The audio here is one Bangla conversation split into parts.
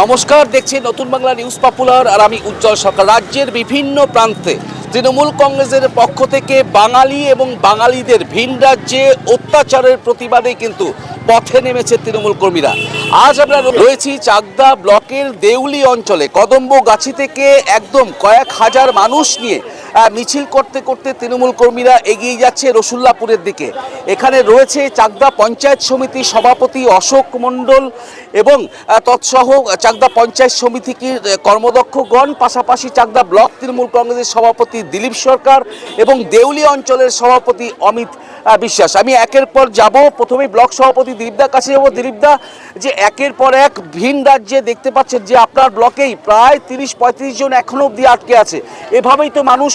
নমস্কার, দেখছি নতুন বাংলা নিউজ পপুলার আর আমি উজ্জ্বল সরকার। রাজ্যের বিভিন্ন প্রান্তে তৃণমূল কংগ্রেসের পক্ষ থেকে বাঙালি এবং বাঙালিদের ভিন রাজ্যে অত্যাচারের প্রতিবাদে কিন্তু পথে নেমেছে তৃণমূল কর্মীরা। আজ আমরা রয়েছি চাকদা ব্লকের দেউলি অঞ্চলে। কদম্ব গাছি থেকে একদম কয়েক হাজার মানুষ নিয়ে মিছিল করতে করতে তৃণমূল কর্মীরা এগিয়ে যাচ্ছে রসুল্লাপুরের দিকে। এখানে রয়েছে চাকদা পঞ্চায়েত সমিতি সভাপতি অশোক মণ্ডল এবং তৎসহ চাকদা পঞ্চায়েত সমিতির আহ, কর্মদক্ষগণ পাশাপাশি চাকদা ব্লক তৃণমূল কংগ্রেসের সভাপতি দিলীপ সরকার এবং দেউলি অঞ্চলের সভাপতি অমিত বিশ্বাস। আমি একের পর যাব। প্রথমে ব্লক সভাপতি দিলীপদার কাছে যাব। দিলীপদা যে একের পর এক ভিন রাজ্যে দেখতে পাচ্ছেন যে আপনার ব্লকেই প্রায় তিরিশ পঁয়ত্রিশ জন এখনও অবধি আটকে আছে। এভাবেই তো মানুষ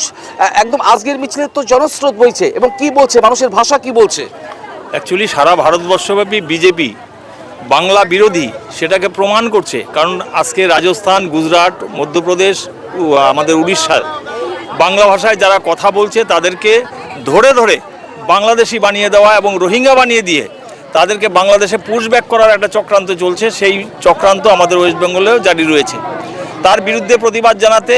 একদম আজকের মিছিলের তো জনস্রোত বইছে। এবং কি বলছে? মানুষের ভাষা কি বলছে? অ্যাকচুয়ালি সারা ভারতবর্ষব্যাপী বিজেপি বাংলা বিরোধী, সেটাকে প্রমাণ করছে। কারণ আজকে রাজস্থান, গুজরাট, মধ্যপ্রদেশ আমাদের উড়িষ্যার বাংলা ভাষায় যারা কথা বলছে, তাদেরকে ধরে ধরে বাংলাদেশি বানিয়ে দেওয়া এবং রোহিঙ্গা বানিয়ে দিয়ে তাদেরকে বাংলাদেশে পুশব্যাক করার একটা চক্রান্ত চলছে। সেই চক্রান্ত আমাদের ওয়েস্ট বেঙ্গলেও জারি রয়েছে। তার বিরুদ্ধে প্রতিবাদ জানাতে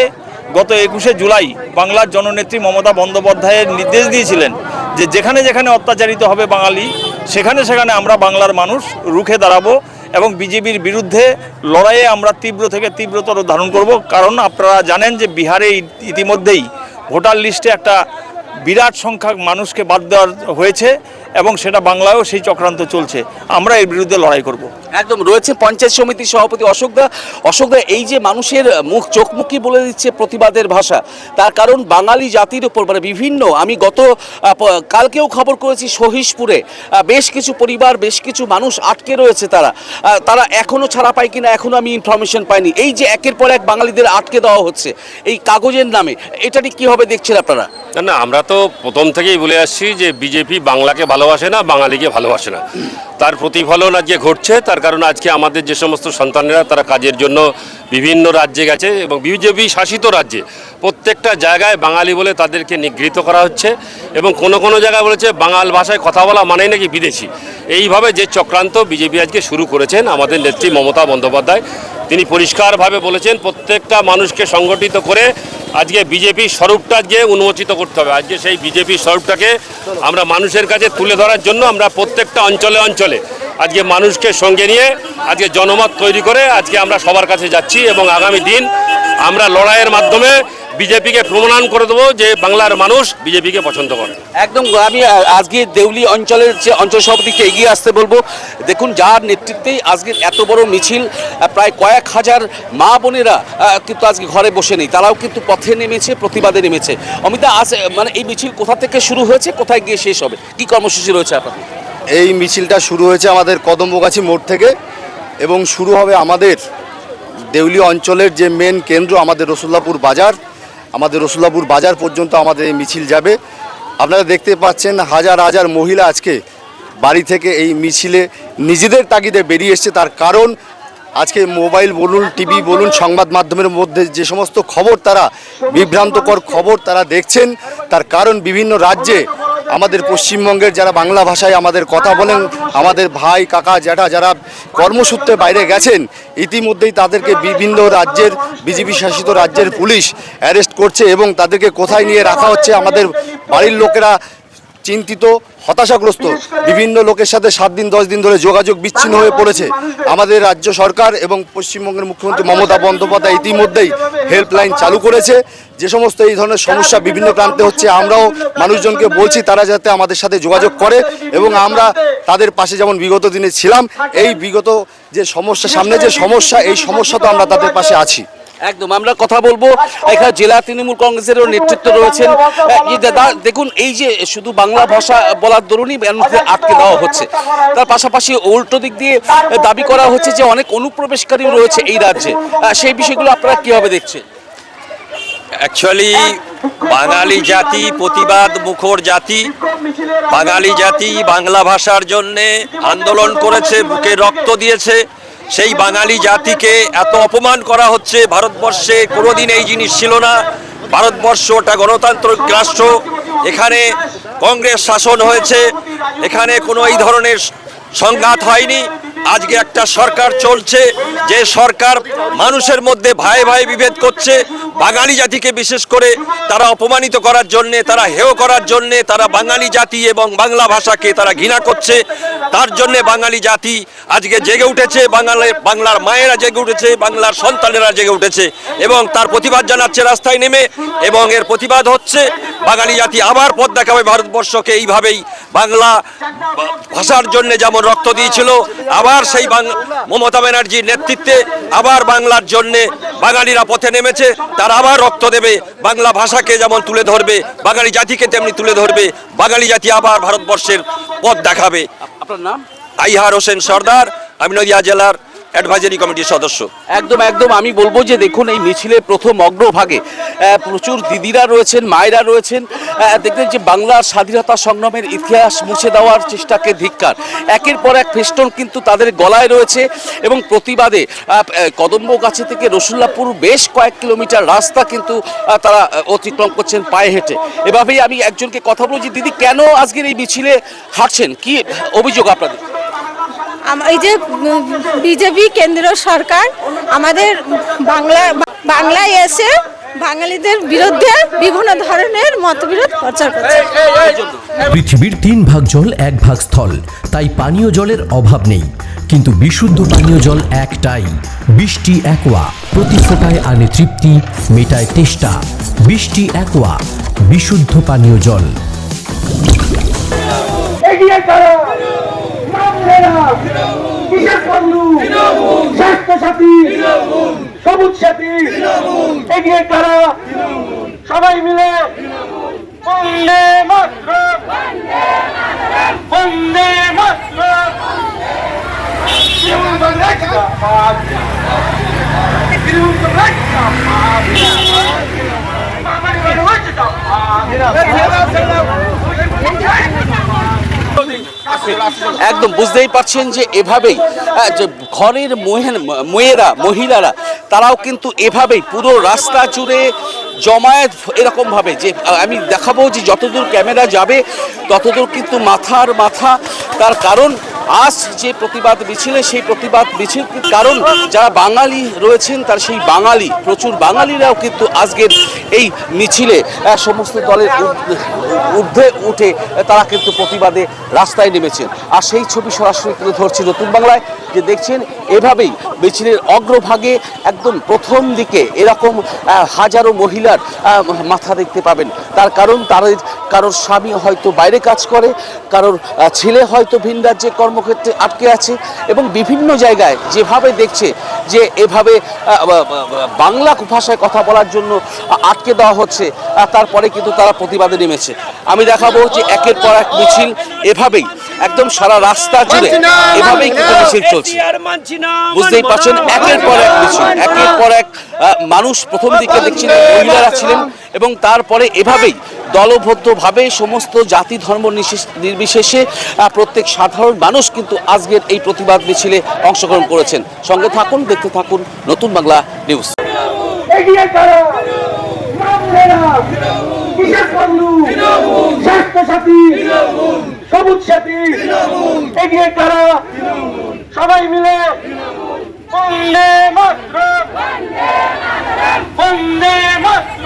গত একুশে জুলাই বাংলার জননেত্রী মমতা বন্দ্যোপাধ্যায়ের নির্দেশ দিয়েছিলেন যে যেখানে যেখানে অত্যাচারিত হবে বাঙালি, সেখানে সেখানে আমরা বাংলার মানুষ রুখে দাঁড়াবো এবং বিজেপির বিরুদ্ধে লড়াইয়ে আমরা তীব্র থেকে তীব্রতর ধারণ করব। কারণ আপনারা জানেন যে বিহারে ইতিমধ্যেই ভোটার লিস্টে একটা বিরাট সংখ্যক মানুষকে বাদ দেওয়ার হয়েছে এবং সেটা বাংলায়ও সেই চক্রান্ত চলছে। আমরা এর বিরুদ্ধে লড়াই করব। একদম, রয়েছে পঞ্চায়েত সমিতির সভাপতি অশোকদা অশোকদা এই যে মানুষের মুখ, চোখমুখী বলে দিচ্ছে প্রতিবাদের ভাষা, তার কারণ বাঙালি জাতির উপর মানে বিভিন্ন, আমি গত কালকেও খবর করেছি সহিশপুরে বেশ কিছু পরিবার, বেশ কিছু মানুষ আটকে রয়েছে তারা। তারা এখনও ছাড়া পায় কিনা, এখনও আমি ইনফরমেশন পাইনি। এই যে একের পর এক বাঙালিদের আটকে দেওয়া হচ্ছে, এই কাগজের নামে, এটা নিয়ে কীভাবে দেখছেন আপনারা? না না, আমরা তো প্রথম থেকেই বলে আসছি যে বিজেপি বাংলাকে ভালোবাসে না, বাঙালিকে ভালোবাসে না। তার প্রতিফলন আজকে ঘটছে, তার কারণ আজকে আমাদের যে সমস্ত সন্তানেরা, তারা কাজের জন্য বিভিন্ন রাজ্যে গেছে এবং বিজেপি শাসিত রাজ্যে। প্রত্যেকটা জায়গায় বাঙালি বলে তাদেরকে নিগৃহীত করা হচ্ছে এবং কোনো কোনো জায়গায় বলেছে বাঙাল ভাষায় কথা বলা মানেই নাকি বিদেশি। এইভাবে যে চক্রান্ত বিজেপি আজকে শুরু করেছেন, আমাদের নেত্রী মমতা বন্দ্যোপাধ্যায়, তিনি পরিষ্কারভাবে বলেছেন, প্রত্যেকটা মানুষকে সংগঠিত করে আজকে বিজেপির স্বরূপটা আজকে উন্মোচিত করতে হবে। আজকে সেই বিজেপির স্বরূপটাকে আমরা মানুষের কাছে তুলে ধরার জন্য আমরা প্রত্যেকটা অঞ্চলে অঞ্চলে আজকে মানুষকে সঙ্গে নিয়ে আজকে জনমত তৈরি করে আজকে আমরা সবার কাছে যাচ্ছি এবং আগামী দিন আমরা লড়াইয়ের মাধ্যমে বিজেপিকে প্রমাণ করে দেবো যে বাংলার মানুষ বিজেপিকে পছন্দ করে। একদম আমি আজকে দেউলি অঞ্চলের যে অঞ্চল সভাপতিকে এগিয়ে আসতে বলব। দেখুন যার নেতৃত্বেই আজকে এত বড় মিছিল প্রায় কয়েক হাজার মা বোনেরা কিন্তু আজকে ঘরে বসে নেই। তারাও কিন্তু পথে নেমেছে প্রতিবাদে নেমেছে। অমিতা আজ মানে এই মিছিল কোথা থেকে শুরু হয়েছে কোথায় গিয়ে শেষ হবে? কি কর্মসূচি রয়েছে আপনার এই মিছিলটা শুরু হয়েছে আমাদের কদম্বগাছি মোড় থেকে এবং শুরু হবে আমাদের দেউলি অঞ্চলের যে মেন কেন্দ্র আমাদের রসুল্লাপুর বাজার। আমাদের রসুল্লাপুর বাজার পর্যন্ত আমাদের এই মিছিল যাবে। আপনারা দেখতে পাচ্ছেন হাজার হাজার মহিলা আজকে বাড়ি থেকে এই মিছিলে নিজেদের তাগিদে বেরিয়ে এসছে। তার কারণ আজকে মোবাইল বলুন, টিভি বলুন, সংবাদ মাধ্যমের মধ্যে যে সমস্ত খবর তারা, বিভ্রান্তকর খবর তারা দেখছেন। তার কারণ বিভিন্ন রাজ্যে আমাদের পশ্চিমবঙ্গের যারা বাংলা ভাষায় আমাদের কথা বলেন, আমাদের ভাই, কাকা, জ্যাঠা যারা কর্মসূত্রে বাইরে গেছেন, ইতিমধ্যেই তাদেরকে বিভিন্ন রাজ্যের, বিজেপি শাসিত রাজ্যের পুলিশ অ্যারেস্ট করছে এবং তাদেরকে কোথায় নিয়ে রাখা হচ্ছে আমাদের বাড়ির লোকেরা চিন্তিত। হতাশাগ্রস্ত। বিভিন্ন লোকের সাথে সাত দিন দশ দিন ধরে যোগাযোগ বিচ্ছিন্ন হয়ে পড়েছে। আমাদের রাজ্য সরকার এবং পশ্চিমবঙ্গের মুখ্যমন্ত্রী মমতা বন্দ্যোপাধ্যায় ইতিমধ্যেই হেল্পলাইন চালু করেছে। যে সমস্ত এই ধরনের সমস্যা বিভিন্ন প্রান্তে হচ্ছে আমরাও মানুষজনকে বলছি তারা যাতে আমাদের সাথে যোগাযোগ করে এবং আমরা তাদের পাশে যেমন বিগত দিনে ছিলাম এই বিগত যে সমস্যা সামনে যে সমস্যা এই সমস্যা তো আমরা তাদের পাশে আছি। একদম, আমরা কথা বলব। এখানে জেলা তৃণমূল কংগ্রেসেরও নেতৃত্ব রয়েছেন। দেখুন, এই যে শুধু বাংলা ভাষা বলার দরুনই মধ্যে আটকে দেওয়া হচ্ছে। তার পাশাপাশি উল্টো দিক দিয়ে দাবি করা হচ্ছে যে অনেক অনুপ্রবেশকারী রয়েছে এই রাজ্যে। সেই বিষয়গুলো আপনারা কীভাবে দেখছেন? অ্যাকচুয়ালি বাঙালি জাতি প্রতিবাদ মুখর জাতি। বাঙালি জাতি বাংলা ভাষার জন্যে আন্দোলন করেছে, বুকে রক্ত দিয়েছে। সেই বাঙালি জাতিকে এত অপমান করা হচ্ছে। ভারতবর্ষে কোনোদিন এই জিনিস ছিল না। ভারতবর্ষ ওটা গণতান্ত্রিক রাষ্ট্র। এখানে কংগ্রেস শাসন হয়েছে। এখানে কোনো এই ধরনের সংঘাত হয়নি। আজকে একটা সরকার চলছে, যে সরকার মানুষের মধ্যে ভাই ভাই বিভেদ করছে, বাঙালি জাতিকে বিশেষ করে তারা অপমানিত করার জন্যে, তারা হেয় করার জন্যে, তারা বাঙালি জাতি এবং বাংলা ভাষাকে তারা ঘৃণা করছে। তার জন্যে বাঙালি জাতি আজকে জেগে উঠেছে, বাঙালি, বাংলার মায়েরা জেগে উঠেছে, বাংলার সন্তানেরা জেগে উঠেছে এবং তার প্রতিবাদ জানাচ্ছে রাস্তায় নেমে এবং এর প্রতিবাদ হচ্ছে, বাঙালি জাতি আবার পথ দেখাবে ভারতবর্ষকে এইভাবেই বাংলা ভাষার জন্য যেমন রক্ত দিয়েছিল আবার সেই মমতা ব্যানার্জির নেতৃত্বে আবার বাংলার জন্যে বাঙালিরা পথে নেমেছে তারা আবার রক্ত দেবে। বাংলা ভাষাকে যেমন তুলে ধরবে বাঙালি জাতিকে তেমনি তুলে ধরবে বাঙালি জাতি আবার ভারতবর্ষের পথ দেখাবে। আপনার নাম? আইহার হোসেন সর্দার আমি নদিয়া জেলার অ্যাডভাইজারি কমিটির সদস্য। একদম একদম। আমি বলব যে দেখুন, এই মিছিলের প্রথম অগ্রভাগে প্রচুর দিদিরা রয়েছেন, মায়েরা রয়েছেন। দেখবেন যে বাংলার স্বাধীনতা সংগ্রামের ইতিহাস মুছে দেওয়ার চেষ্টাকে ধিক্কার। একের পর এক ফেস্টন কিন্তু তাদের গলায় রয়েছে এবং প্রতিবাদে কদম্বগাছি থেকে রসুল্লাপুর বেশ কয়েক কিলোমিটার রাস্তা কিন্তু তারা অতিক্রম করছেন পায়ে হেঁটে। এভাবেই আমি একজনকে কথা বলছি দিদি, কেন আজকের এই মিছিলে হাঁটছেন? কি অভিযোগ আপনাদের? এই যে বিজেপি কেন্দ্র সরকার আমাদের বাংলা বাংলায় এসে বাঙালিদের বিরুদ্ধে বিভিন্ন ধরনের মতবিরোধ প্রচার করছে। পৃথিবীর তিন ভাগ জল এক ভাগ স্থল। তাই পানীয় জলের অভাব নেই। কিন্তু বিশুদ্ধ পানীয় জল একটাই। বৃষ্টি একোয়া। প্রতি ফোটায় আনে তৃপ্তি মেটায় তেষ্টা। বৃষ্টি একোয়া। বিশুদ্ধ পানীয় জল। এগিয়ে বন্ধু স্বাস্থ্য সাথী সবুজ সাথী এগিয়ে করো সবাই মিলে বন্দে মাত্র বন্দে মাত্র একদম বুঝতেই পারছেন যে এভাবেই আহ, যে ঘরের মেয়েরা মহিলারা তারাও কিন্তু এভাবেই পুরো রাস্তা জুড়ে জমায়েত এরকমভাবে যে আমি দেখাবো যে যতদূর ক্যামেরা যাবে ততদূর কিন্তু মাথার মাথা। তার কারণ আজ যে প্রতিবাদ মিছিলে, সেই প্রতিবাদ মিছিল কারণ? যারা বাঙালি রয়েছেন, তার সেই বাঙালি, প্রচুর বাঙালিরাও কিন্তু আজকের এই মিছিলে সমস্ত দলের ঊর্ধ্বে- উঠে তারা কিন্তু প্রতিবাদে রাস্তায় নেমেছেন। আর সেই ছবি সরাসরি তুলে ধরছি নতুন বাংলায়, যে দেখছেন, এভাবেই মিছিলের অগ্রভাগে একদম প্রথম দিকে এরকম হাজারো মহিলার মাথা দেখতে পাবেন। তার কারণ, তাদের, কারোর স্বামী হয়তো বাইরে কাজ করে, কারোর ছেলে হয়তো ভিন রাজ্যে কর্মক্ষেত্রে আটকে আছে এবং বিভিন্ন জায়গায় যেভাবে দেখছে যে এভাবে বাংলা ভাষায় কথা বলার জন্য আটকে দেওয়া হচ্ছে তারপরে কিন্তু তারা প্রতিবাদে নেমেছে। আমি দেখাবো যে একের পর এক মিছিল এভাবেই একদম সারা রাস্তা জুড়ে এভাবেই কিন্তু মিছিল চলছে। বুঝতেই পারছেন একের পর এক মিছিল একের পর এক মানুষ প্রথম দিকে দেখছিলেন মহিলারা ছিলেন এবং তারপরে এভাবেই দলবদ্ধভাবে সমস্ত জাতি ধর্ম নির্বিশেষে প্রত্যেক সাধারণ মানুষ কিন্তু আজকের এই প্রতিবাদ মিছিলে অংশগ্রহণ করেছেন। সঙ্গে থাকুন, দেখতে থাকুন নতুন বাংলা নিউজ। বন্দে মাত্র বন্দে মাত্র